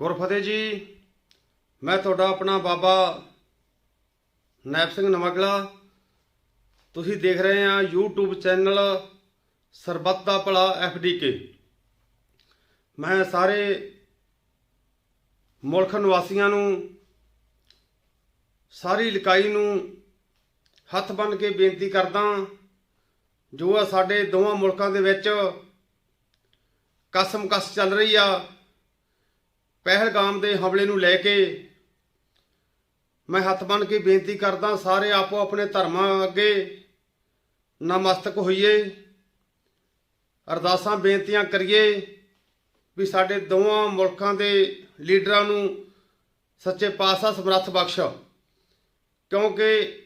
ਗੁਰਫਤਿਹ ਜੀ, ਮੈਂ ਤੁਹਾਡਾ ਆਪਣਾ ਬਾਬਾ ਨੈਪ ਸਿੰਘ ਨਮਗਲਾ। ਤੁਸੀਂ ਦੇਖ ਰਹੇ ਆ YouTube ਚੈਨਲ ਸਰਬੱਤ ਦਾ ਭਲਾ FDK ਮੈਂ ਸਾਰੇ ਮੁਲਕ ਨਿਵਾਸੀਆਂ ਨੂੰ, ਸਾਰੀ ਇਕਾਈ ਨੂੰ ਹੱਥ ਬੰਨ ਕੇ ਬੇਨਤੀ ਕਰਦਾ ਜੋ ਆ ਸਾਡੇ ਦੋਵਾਂ ਮੁਲਕਾਂ ਦੇ ਵਿੱਚ ਕਸਮ-ਕਸ ਚੱਲ ਰਹੀ ਆ ਪਹਿਲਗਾਮ ਦੇ ਹਮਲੇ ਨੂੰ ਲੈ ਕੇ ਮੈਂ ਹੱਥ ਬੰਨ ਕੇ ਬੇਨਤੀ ਕਰਦਾ ਸਾਰੇ ਆਪੋ ਆਪਣੇ ਧਰਮਾਂ ਅੱਗੇ ਨਮਸਤਕ ਹੋਈਏ। ਅਰਦਾਸਾਂ, ਬੇਨਤੀਆਂ ਕਰੀਏ ਵੀ ਸਾਡੇ ਦੋਵਾਂ ਮੁਲਕਾਂ ਦੇ ਲੀਡਰਾਂ ਨੂੰ ਸੱਚੇ ਪਾਤਸ਼ਾਹ ਸਮਰੱਥ ਬਖਸ਼। ਕਿਉਂਕਿ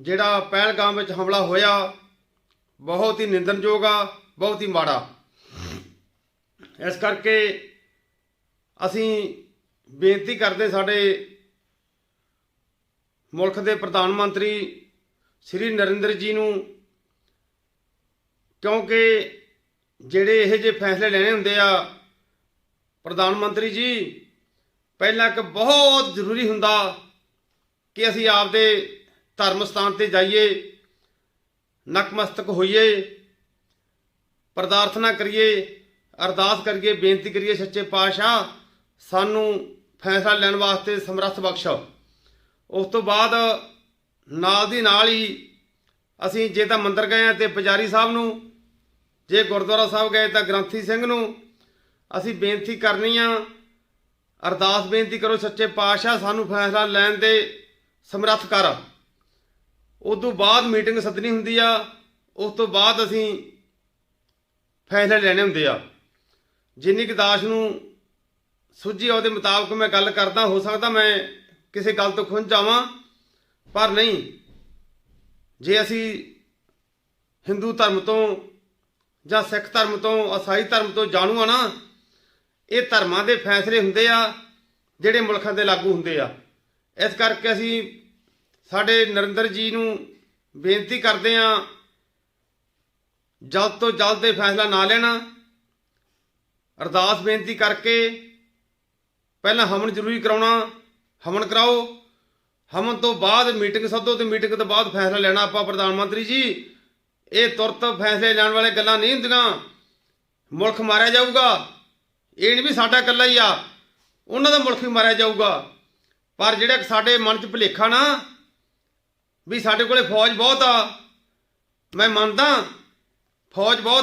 ਜਿਹੜਾ ਪਹਿਲਗਾਮ ਵਿੱਚ ਹਮਲਾ ਹੋਇਆ, ਬਹੁਤ ਹੀ ਨਿੰਦਣਯੋਗ ਆ, ਬਹੁਤ ਹੀ ਮਾੜਾ। ਇਸ ਕਰਕੇ ਅਸੀਂ ਬੇਨਤੀ ਕਰਦੇ ਸਾਡੇ ਮੁਲਕ ਦੇ ਪ੍ਰਧਾਨ ਮੰਤਰੀ ਸ੍ਰੀ ਨਰਿੰਦਰ ਜੀ ਨੂੰ, ਕਿਉਂਕਿ ਜਿਹੜੇ ਇਹ ਜੇ ਫੈਸਲੇ ਲੈਣੇ ਹੁੰਦੇ ਆ, ਪ੍ਰਧਾਨ ਮੰਤਰੀ ਜੀ, ਪਹਿਲਾਂ ਇੱਕ ਬਹੁਤ ਜ਼ਰੂਰੀ ਹੁੰਦਾ ਕਿ ਅਸੀਂ ਆਪਦੇ ਧਰਮ ਸਥਾਨ ਤੇ ਜਾਈਏ ਨਕਮਸਤਕ ਹੋਈਏ, ਪ੍ਰਾਰਥਨਾ ਕਰੀਏ, ਅਰਦਾਸ ਕਰੀਏ, ਬੇਨਤੀ ਕਰੀਏ ਸੱਚੇ ਪਾਤਸ਼ਾਹ ਸਾਨੂੰ ਫੈਸਲਾ ਲੈਣ ਵਾਸਤੇ ਸਮਰੱਥ ਬਖਸ਼। ਉਸ ਤੋਂ ਬਾਅਦ ਨਾਲ ਦੀ ਨਾਲ ਹੀ ਅਸੀਂ ਜੇ ਤਾਂ ਮੰਦਰ ਗਏ ਆ ਤੇ ਪੁਜਾਰੀ ਸਾਹਿਬ ਨੂੰ, ਜੇ ਗੁਰਦੁਆਰਾ ਸਾਹਿਬ ਗਏ ਤਾਂ ਗ੍ਰੰਥੀ ਸਿੰਘ ਨੂੰ ਅਸੀਂ ਬੇਨਤੀ ਕਰਨੀ ਆ, ਅਰਦਾਸ ਬੇਨਤੀ ਕਰੋ ਸੱਚੇ ਪਾਤਸ਼ਾਹ ਸਾਨੂੰ ਫੈਸਲਾ ਲੈਣ ਦੇ ਸਮਰੱਥ ਕਰ। ਉਸ ਤੋਂ ਬਾਅਦ ਮੀਟਿੰਗ ਸੱਦਣੀ ਹੁੰਦੀ ਆ, ਉਸ ਤੋਂ ਬਾਅਦ ਅਸੀਂ ਫੈਸਲੇ ਲੈਣੇ ਹੁੰਦੇ ਆ। ਜਿੰਨੀ ਕੁ ਦਾਸ ਨੂੰ ਸੁਝੀ ਉਹਦੇ ਮੁਤਾਬਕ ਮੈਂ ਗੱਲ ਕਰਦਾ, ਹੋ ਸਕਦਾ ਮੈਂ ਕਿਸੇ ਗੱਲ ਤੋਂ ਖੁੰਝ ਜਾਵਾਂ, ਪਰ ਨਹੀਂ। ਜੇ ਅਸੀਂ ਹਿੰਦੂ ਧਰਮ ਤੋਂ ਜਾਂ ਸਿੱਖ ਧਰਮ ਤੋਂ ਈਸਾਈ ਧਰਮ ਤੋਂ ਜਾਣੂ ਆ ਨਾ, ਇਹ ਧਰਮਾਂ ਦੇ ਫੈਸਲੇ ਹੁੰਦੇ ਆ ਜਿਹੜੇ ਮੁਲਕਾਂ ਦੇ ਲਾਗੂ ਹੁੰਦੇ ਆ। ਇਸ ਕਰਕੇ ਅਸੀਂ ਸਾਡੇ ਨਰਿੰਦਰ ਜੀ ਨੂੰ ਬੇਨਤੀ ਕਰਦੇ ਆ, ਜਲਦ ਤੋਂ ਜਲਦ ਇਹ ਫੈਸਲਾ ਨਾ ਲੈਣਾ। ਅਰਦਾਸ ਬੇਨਤੀ ਕਰਕੇ ਪਹਿਲਾਂ ਹਮਨ ਜ਼ਰੂਰੀ ਕਰਾਉਣਾ ਹਮਨ ਕਰਾਓ। ਹਮਨ ਤੋਂ ਬਾਅਦ ਮੀਟਿੰਗ ਸੱਦੋ ਤੇ ਮੀਟਿੰਗ ਤੋਂ ਬਾਅਦ ਫੈਸਲਾ ਲੈਣਾ ਆਪਾਂ ਪ੍ਰਧਾਨ ਮੰਤਰੀ ਜੀ। ਇਹ ਤੁਰਤ ਫੈਸਲੇ ਲੈਣ ਵਾਲੇ ਗੱਲਾਂ ਨਹੀਂ ਹੁੰਦੀਆਂ। ਮੁਲਕ ਮਾਰਿਆ ਜਾਊਗਾ। ਇਹ ਨਹੀਂ ਵੀ ਸਾਡਾ ਇਕੱਲਾ ਹੀ ਆ। ਉਹਨਾਂ ਦਾ ਮੁਲਕ ਵੀ ਮਾਰਿਆ ਜਾਊਗਾ। ਪਰ ਜਿਹੜਾ ਸਾਡੇ ਮਨ 'ਚ ਭੁਲੇਖਾ ਨਾ, ਵੀ ਸਾਡੇ ਕੋਲੇ ਫੌਜ ਬਹੁਤ ਆ। ਮੈਂ ਮੰਨਦਾ, ਫੌਜ ਬਹੁਤ